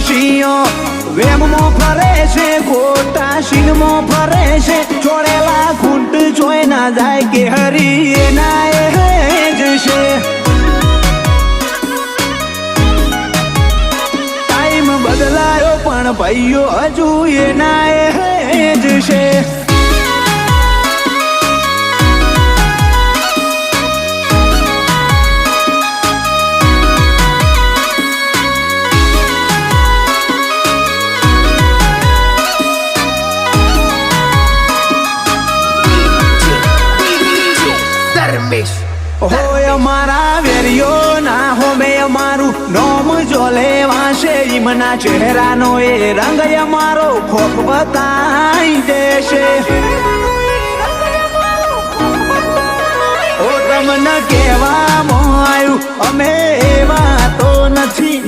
શિયો વેમમાં ફરે છે, ખોટા શીનમાં ફરે છે. છોડેલા ખૂંટ જોઈ ના જાય કે હરી એના એ જશે ટાઈમ બદલાયો પણ ભાઈઓ હજુ એના એ જ છે હોય અમારા વેરિયો ના હોમે અમારું નોમ જોલે વાંશે ઈમના ચહેરાનો એ રંગ અમારો ખોફ બતાઈ દેશે. ઓ તમને કહેવામાં આવ્યું અમે એવા તો નથી.